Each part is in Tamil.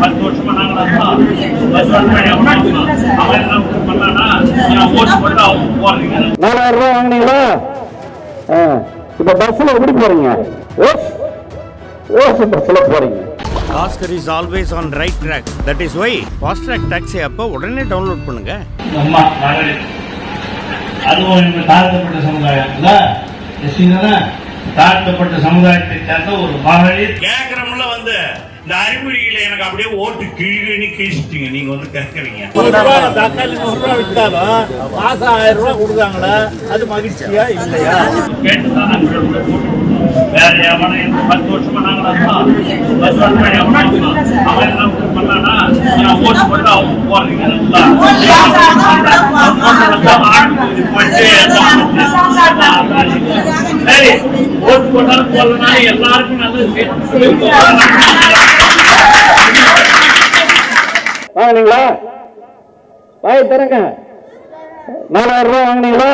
பத்து வருஷம் போறீங்க. நாலாயிரம் ரூபாய் வாங்கினீங்களா? ஆ, இப்ப பஸ்ல எப்படி போறீங்க? பஸ்ல போறீங்க. Oscar is always on right track that is why fast track taxi அப்போ உடனே டவுன்லோட் பண்ணுங்க. அம்மா அதுவும் சமுதாயம் தாழ்த்தப்பட்ட சமுதாயத்தை சேர்ந்த ஒரு மகளிர். கேட்கறோம்ல வந்து இந்த அறிகுறிகளை எனக்கு அப்படியே ஓட்டு கிழிகிழி கிழிச்சிட்டீங்க நீங்க வந்து கேட்கறீங்க ஒரு ரூபா தக்காளி நூறு ரூபா வித்தாலும் மாசம் ஆயிரம் ரூபாய் கொடுக்குறாங்களே அது மகிழ்ச்சியா இல்லையா. வேற எவனை இந்த பத்து வருஷம் பண்ணாங்களா பத்து வருஷம் அவன் என்ன பண்ணானா நான் ஓட்டு போட்டு அவங்க போறீங்க சரி ஓட்டு போட்டாலும் போடலனாலும் எல்லாருக்கும் நல்லது வாங்கினீங்களா வாங்கி தரங்க. நாலாயிரம் ரூபாய் வாங்கினீங்களா?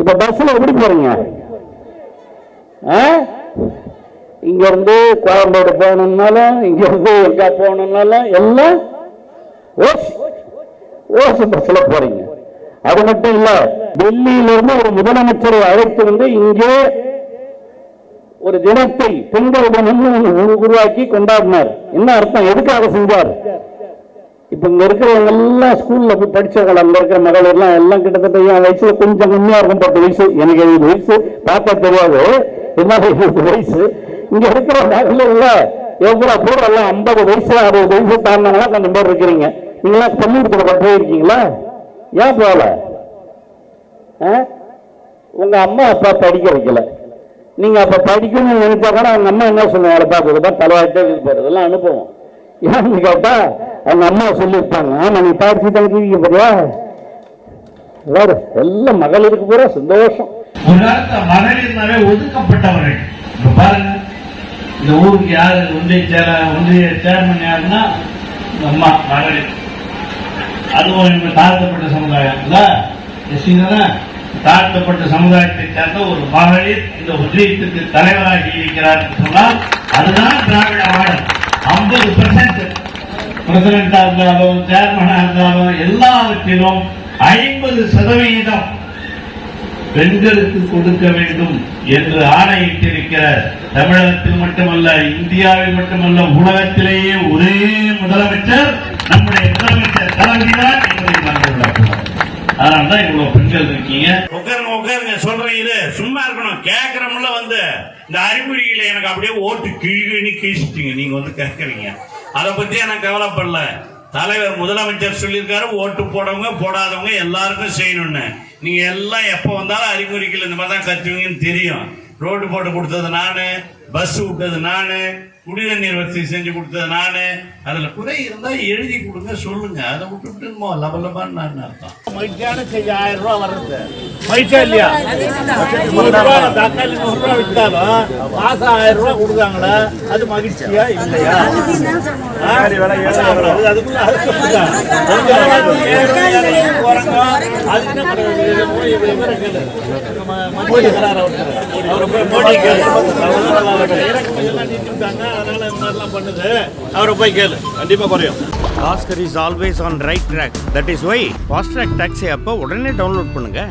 இப்ப பஸ்ல எப்படி போறீங்க? இங்க இருந்து கோயம்பேடு போகணும்னாலும் இங்க இருந்து எங்க போகணும்னாலும் எல்லாம் ஓஸ் ஓஸ் பஸ்ல போறீங்க. அது மட்டும் இல்ல டெல்லியில இருந்து ஒரு முதலமைச்சரை அழைத்து வந்து இங்கே ஒரு தினத்தை பெண்கள் தினம்னு உருவாக்கி கொண்டாடினார். என்ன அர்த்தம்? எதுக்காக செஞ்சார்? இப்போ இங்கே இருக்கிறவங்க எல்லாம் ஸ்கூலில் போய் படிச்சவங்க அங்கே இருக்கிற மகளிர் எல்லாம் கிட்டத்தட்ட என் வயசுல கொஞ்சம் கம்மியாக இருக்கும். பத்து வயசு எனக்கு எழுபது வயசு பார்த்தா தெரியாது. என்ன எழுபது வயசு. இங்கே இருக்கிற மகளிரில் எவ்வளோ பேர் எல்லாம் ஐம்பது வயசு அறுபது வயசு தாண்டினவங்களா கொஞ்சம் பேர் இருக்கிறீங்க. நீங்களாம் பள்ளிக்கூடத்தில் பட்டு இருக்கீங்களா? ஏன் போகல ஆ? அம்மா அப்பா படிக்க வைக்கல. நீங்கள் அப்போ படிக்கணும்னு நினைச்சா கூட அவங்க அம்மா என்ன சொல்லுவாங்க? பார்க்கறதா தலைவாட்டே இது போறது இதெல்லாம் அனுபவம். ஏன்னு கேட்டா அவங்க அம்மா சொல்லியிருப்பாங்க. ஆமா நீ படிச்சு தான் கீழிக்க போறியா வேறு எல்லாம் மகளிருக்கு பூரா சந்தோஷம். மகளிர்னாவே ஒதுக்கப்பட்டவர்கள். பாருங்க இந்த ஊருக்கு யாரு ஒன்றிய சேர ஒன்றிய சேர்மன் யாருன்னா இந்த அம்மா மகளிர். அதுவும் இவங்க தாழ்த்தப்பட்ட சமுதாயம் இல்ல? தாழ்த்தப்பட்ட சமுதாயத்தை சேர்ந்த ஒரு மகளிர் இந்த ஒன்றியத்துக்கு தலைவராகி இருக்கிறார் சொன்னால் அதுதான் திராவிட மாடல் ஐம்பது பர்சன்ட் பிரசிடண்டா இருந்தாலும் சேர்மனா இருந்தாலும் எல்லாவற்றிலும் ஐம்பது சதவிகிதம் பெண்களுக்கு கொடுக்க வேண்டும் என்று ஆணையிட்டிருக்கிற தமிழகத்தில் மட்டுமல்ல இந்தியாவில் மட்டுமல்ல உலகத்திலேயே ஒரே முதலமைச்சர் நம்முடைய முதலமைச்சர் தலைவிதான் என்பதை மறந்துவிடக்கூடாது அதனாலதான் இவ்வளவு பெண்கள் இருக்கீங்க. உட்காருங்க உட்காருங்க சொல்றேன் இது சும்மா இருக்கணும். கேட்கறோம்ல வந்து இந்த அறிகுறிகளை எனக்கு அப்படியே ஓட்டு கிழிகிழி கிழிச்சிட்டீங்க. நீங்க வந்து கேட்கறீங்க அதை பத்தி எனக்கு கவலைப்படல. தலைவர் முதலமைச்சர் சொல்லியிருக்காரு ஓட்டு போடவங்க போடாதவங்க எல்லாருக்கும் செய்யணும்னு. நீங்க எல்லாம் எப்போ வந்தாலும் அறிகுறிகள் இந்த மாதிரி தான் கத்துவீங்கன்னு தெரியும். ரோடு போட்டு கொடுத்தது நானு பஸ் விட்டது நானு குடிநீர் வசதி செஞ்சு கொடுத்தது நானு அதுல குறை இருந்தா எழுதி கொடுங்க சொல்லுங்க. அதை விட்டுட்டு லபலபான்னு நான் அர்த்தம்? மகிழ்ச்சியான செய்தி ஆயிரம் ரூபாய் வர்றது. மகிழ்ச்சியா இல்லையா? ஒரு தக்காளி நூறு ரூபா வித்தாலும் மாசம் ஆயிரம் ரூபாய் கொடுக்குறாங்களே அது மகிழ்ச்சியா இல்லையா? ஆ? அது அதுக்குள்ள அவரை போய் கேளு. குறையும் Oscar is always on right track that is why fast track taxi அப்போ உடனே டவுன்லோட் பண்ணுங்க